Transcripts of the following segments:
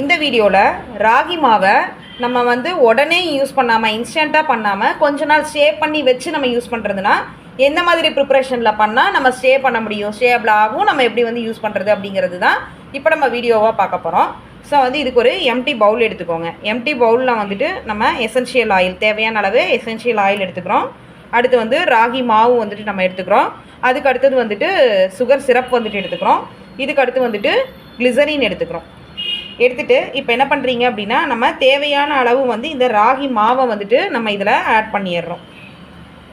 இந்த வீடியோவில் ராகி மாவை நம்ம வந்து உடனே யூஸ் பண்ணாமல் இன்ஸ்டண்ட்டாக பண்ணாமல் கொஞ்ச நாள் ஸ்டே பண்ணி வச்சு நம்ம யூஸ் பண்ணுறதுனா எந்த மாதிரி ப்ரிப்பரேஷனில் பண்ணால் நம்ம ஸ்டே பண்ண முடியும்? ஸ்டேபிள் ஆகும் நம்ம எப்படி வந்து யூஸ் பண்ணுறது அப்படிங்கிறது தான் இப்போ நம்ம வீடியோவாக பார்க்க போகிறோம் ஸோ வந்து இதுக்கு ஒரு எம்டி பவுல் எடுத்துக்கோங்க. எம்டி பவுலில் வந்துட்டு நம்ம எசென்ஷியல் ஆயில் தேவையான அளவு எசென்ஷியல் ஆயில் எடுத்துக்கிறோம். அடுத்து வந்து ராகி மாவு வந்துட்டு நம்ம எடுத்துக்கிறோம். அதுக்கு அடுத்தது வந்துட்டு சுகர் சிரப் வந்துட்டு எடுத்துக்கிறோம். இதுக்கு அடுத்து வந்துட்டு கிளிசரின் எடுத்துக்கிறோம். எடுத்துகிட்டு இப்போ என்ன பண்ணுறீங்க அப்படின்னா நம்ம தேவையான அளவு வந்து இந்த ராகி மாவை வந்துட்டு நம்ம இதில் ஆட் பண்ணிடுறோம்.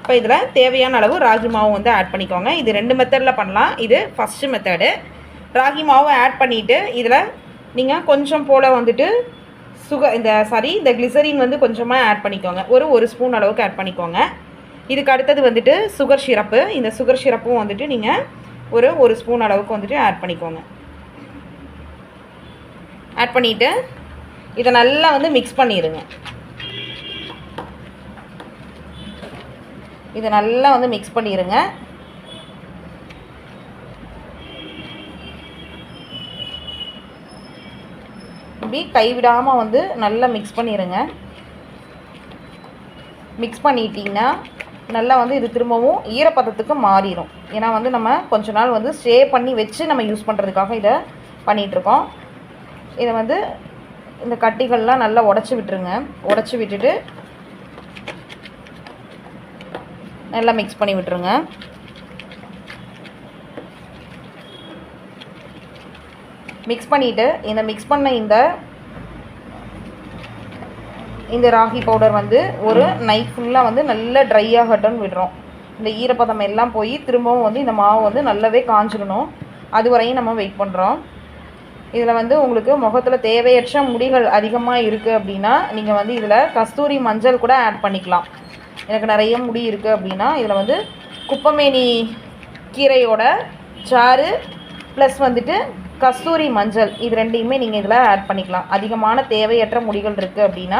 இப்போ இதில் தேவையான அளவு ராகி மாவு வந்து ஆட் பண்ணிக்கோங்க. இது ரெண்டு மெத்தடில் பண்ணலாம். இது ஃபஸ்ட்டு மெத்தடு ராகி மாவை ஆட் பண்ணிவிட்டு இதில் நீங்கள் கொஞ்சம் போல் வந்துட்டு சுகர் இந்த சாரி இந்த கிளிசரின் வந்து கொஞ்சமாக ஆட் பண்ணிக்கோங்க. ஒரு ஒரு ஸ்பூன் அளவுக்கு ஆட் பண்ணிக்கோங்க. இதுக்கு அடுத்தது வந்துட்டு சுகர் சிரப்பு இந்த சுகர் சிரப்பும் வந்துட்டு நீங்கள் ஒரு ஒரு ஸ்பூன் அளவுக்கு வந்துட்டு ஆட் பண்ணிக்கோங்க. ஆட் பண்ணிவிட்டு இதை நல்லா வந்து மிக்ஸ் பண்ணிடுங்க இதை நல்லா வந்து மிக்ஸ் பண்ணிடுங்க இப்படி கைவிடாமல் வந்து நல்லா மிக்ஸ் பண்ணிடுங்க மிக்ஸ் பண்ணிட்டீங்கன்னா நல்லா வந்து இது திரும்பவும் ஈரப்பதத்துக்கு மாறிடும் ஏன்னா வந்து நம்ம கொஞ்ச நாள் வந்து ஸ்டே பண்ணி வச்சு நம்ம யூஸ் பண்ணுறதுக்காக இதை பண்ணிகிட்ருக்கோம் இதை வந்து இந்த கட்டிகள்லாம் நல்லா உடச்சி விட்டுருங்க. உடச்சி விட்டுட்டு நல்லா மிக்ஸ் பண்ணி விட்டுருங்க. மிக்ஸ் பண்ணிவிட்டு இந்த மிக்ஸ் பண்ண இந்த இந்த ராகி பவுடர் வந்து ஒரு நைட் ஃபுல்லாக வந்து நல்லா ட்ரை ஆகட்டும்னு விடுறோம். இந்த ஈரப்பதம் எல்லாம் போய் திரும்பவும் வந்து இந்த மாவு வந்து நல்லாவே காஞ்சிடணும் அது வரையும் நம்ம வெயிட் பண்ணுறோம் இதில் வந்து உங்களுக்கு முகத்தில் தேவையற்ற முடிகள் அதிகமாக இருக்குது அப்படின்னா நீங்கள் வந்து இதில் கஸ்தூரி மஞ்சள் கூட ஆட் பண்ணிக்கலாம். எனக்கு நிறைய முடி இருக்குது அப்படின்னா இதில் வந்து குப்பமேனி கீரையோட சாறு ப்ளஸ் வந்துட்டு கஸ்தூரி மஞ்சள் இது ரெண்டையுமே நீங்கள் இதில் ஆட் பண்ணிக்கலாம். அதிகமான தேவையற்ற முடிகள் இருக்குது அப்படின்னா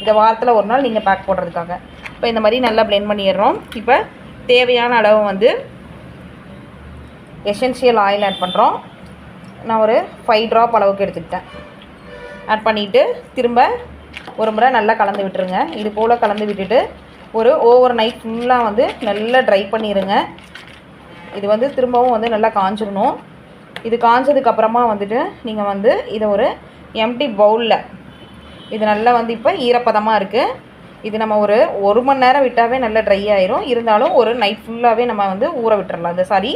இந்த வாரத்தில் ஒரு நாள் நீங்கள் பேக் போடுறதுக்காக. இப்போ இந்த மாதிரி நல்லா பிளெண்ட் பண்ணிடுறோம். இப்போ தேவையான அளவு வந்து எசென்ஷியல் ஆயில் ஆட் பண்ணுறோம் நான் ஒரு ஃபைவ் ட்ராப் அளவுக்கு எடுத்துக்கிட்டேன். ஆட் பண்ணிவிட்டு திரும்ப ஒரு முறை நல்லா கலந்து விட்டுருங்க. இது போல் கலந்து விட்டுட்டு ஒரு ஓவர் நைட் ஃபுல்லாக வந்து நல்லா ட்ரை பண்ணிடுங்க இது வந்து திரும்பவும் வந்து நல்லா காஞ்சிடணும் இது காஞ்சதுக்கப்புறமா வந்துட்டு நீங்கள் வந்து இதை ஒரு எம்டி பவுலில் இது நல்லா வந்து இப்போ ஈரப்பதமாக இருக்குது இது நம்ம ஒரு ஒரு மணி நேரம் விட்டாவே நல்லா ட்ரை ஆயிரும். இருந்தாலும் ஒரு நைட் ஃபுல்லாகவே நம்ம வந்து ஊற விட்டுறலாம். இந்த சாரி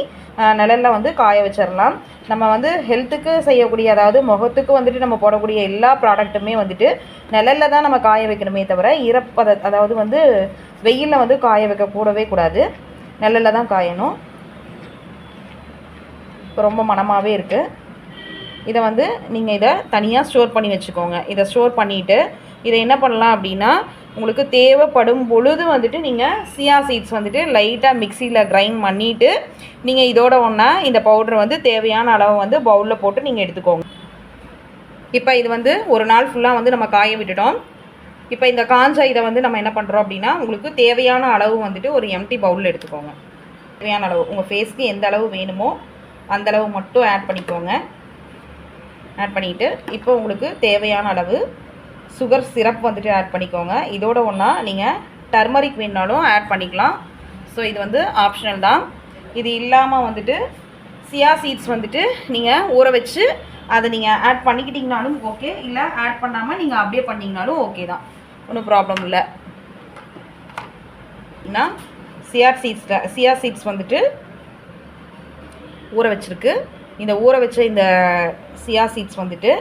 நிழலில் வந்து காய வச்சிடலாம் நம்ம வந்து ஹெல்த்துக்கு செய்யக்கூடிய அதாவது முகத்துக்கு வந்துட்டு நம்ம போடக்கூடிய எல்லா ப்ராடக்ட்டுமே வந்துட்டு நிழலில் தான் நம்ம காய வைக்கணுமே தவிர ஈரப்பத அதாவது வந்து வெயிலில் வந்து காய வைக்க கூடவே கூடாது. நிழலில் தான் காயணும். ரொம்ப மனமாகவே இருக்குது இதை வந்து நீங்கள் இதை தனியாக ஸ்டோர் பண்ணி வச்சுக்கோங்க. இதை ஸ்டோர் பண்ணிவிட்டு இதை என்ன பண்ணலாம் அப்படின்னா உங்களுக்கு தேவைப்படும் பொழுது வந்துட்டு நீங்கள் சியா சீட்ஸ் வந்துட்டு லைட்டாக மிக்சியில் கிரைண்ட் பண்ணிவிட்டு நீங்கள் இதோட ஒன்றா இந்த பவுடர் வந்து தேவையான அளவு வந்து பவுலில் போட்டு நீங்கள் எடுத்துக்கோங்க. இப்போ இது வந்து ஒரு நாள் ஃபுல்லாக வந்து நம்ம காய விட்டுட்டோம். இப்போ இந்த காஞ்ச இதை வந்து நம்ம என்ன பண்ணுறோம் அப்படின்னா உங்களுக்கு தேவையான அளவு வந்துட்டு ஒரு எம்டி பவுலில் எடுத்துக்கோங்க. தேவையான அளவு உங்கள் ஃபேஸ்க்கு எந்த அளவு வேணுமோ அந்த அளவு மட்டும் ஆட் பண்ணிக்கோங்க. ஆட் பண்ணிவிட்டு இப்போ உங்களுக்கு தேவையான அளவு சுகர் சிரப் வந்துட்டு ஆட் பண்ணிக்கோங்க. இதோட ஒன்றா நீங்கள் டர்மரிக் வேணுனாலும் ஆட் பண்ணிக்கலாம். ஸோ இது வந்து ஆப்ஷனல் தான். இது இல்லாமல் வந்துட்டு சியா சீட்ஸ் வந்துட்டு நீங்கள் ஊற வச்சு அதை நீங்கள் ஆட் பண்ணிக்கிட்டிங்கனாலும் ஓகே இல்லை ஆட் பண்ணாமல் நீங்கள் அப்படியே பண்ணிங்கனாலும் ஓகே தான். ஒன்றும் ப்ராப்ளம் இல்லை. ஏன்னா சியா சீட்ஸில் சியா சீட்ஸ் வந்துட்டு ஊற வச்சுருக்கு. இந்த ஊற வச்ச இந்த சியா சீட்ஸ் வந்துட்டு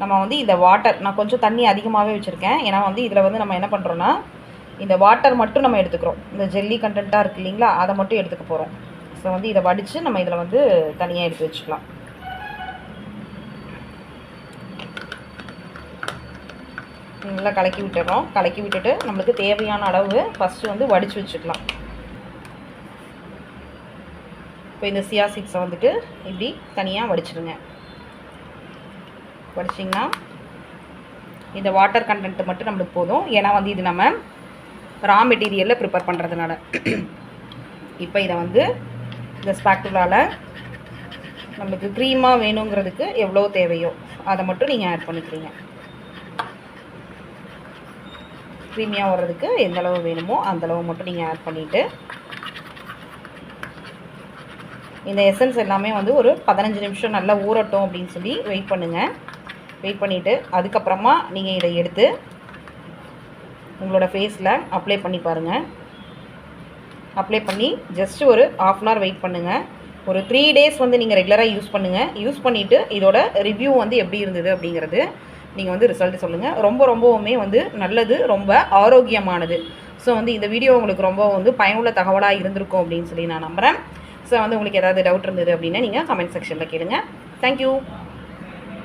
நம்ம வந்து இந்த வாட்டர் நான் கொஞ்சம் தண்ணி அதிகமாகவே வச்சுருக்கேன். ஏன்னா வந்து இதில் வந்து நம்ம என்ன பண்ணுறோன்னா இந்த வாட்டர் மட்டும் நம்ம எடுத்துக்கிறோம். இந்த ஜெல்லி கண்டென்ட்டாக இருக்குது இல்லைங்களா அதை மட்டும் எடுத்துக்க போகிறோம் ஸோ வந்து இதை வடித்து நம்ம இதில் வந்து தனியாக எடுத்து வச்சுக்கலாம். நல்லா கலக்கி விட்டுறோம். கலக்கி விட்டுட்டு நம்மளுக்கு தேவையான அளவு ஃபஸ்ட்டு வந்து வடித்து வச்சுக்கலாம். இப்போ இந்த சியா சிக்ஸை வந்துட்டு இப்படி தனியாக வடிச்சிடுங்க வடிச்சிங்கன்னா இந்த வாட்டர் கண்டென்ட் மட்டும் நம்மளுக்கு போதும். ஏன்னா வந்து இது நம்ம ரா மெட்டீரியலில் ப்ரிப்பேர் பண்ணுறதுனால இப்போ இதை வந்து இந்த ஸ்பாக்டுலாவில் நம்மளுக்கு க்ரீமாக வேணுங்கிறதுக்கு எவ்வளோ தேவையோ அதை மட்டும் நீங்கள் ஆட் பண்ணிக்கிறீங்க. க்ரீமியாக வர்றதுக்கு எந்த அளவு வேணுமோ அந்த அளவு மட்டும் நீங்கள் ஆட் பண்ணிவிட்டு இந்த எசன்ஸ் எல்லாமே வந்து ஒரு பதினஞ்சு நிமிஷம் நல்லா ஊறட்டும் அப்படின்னு சொல்லி வெயிட் பண்ணுங்கள் வெயிட் பண்ணிவிட்டு அதுக்கப்புறமா நீங்கள் இதை எடுத்து உங்களோட ஃபேஸில் அப்ளை பண்ணி பாருங்கள் அப்ளை பண்ணி ஜஸ்ட் ஒரு ஆஃப் அன் ஹவர் வெயிட் பண்ணுங்கள் ஒரு த்ரீ டேஸ் வந்து நீங்கள் ரெகுலராக யூஸ் பண்ணுங்கள் யூஸ் பண்ணிவிட்டு இதோட ரிவ்யூ வந்து எப்படி இருந்தது அப்படிங்கிறது நீங்கள் வந்து ரிசல்ட் சொல்லுங்கள் ரொம்ப ரொம்பவுமே வந்து நல்லது ரொம்ப ஆரோக்கியமானது. ஸோ வந்து இந்த வீடியோ உங்களுக்கு ரொம்ப வந்து பயனுள்ள தகவலாக இருந்திருக்கும் அப்படின்னு சொல்லி நான் நம்புகிறேன் ஸோ வந்து உங்களுக்கு ஏதாவது டவுட் இருந்தது அப்படின்னா நீங்கள் கமெண்ட் செக்ஷனில் கேளுங்க. தேங்க்யூ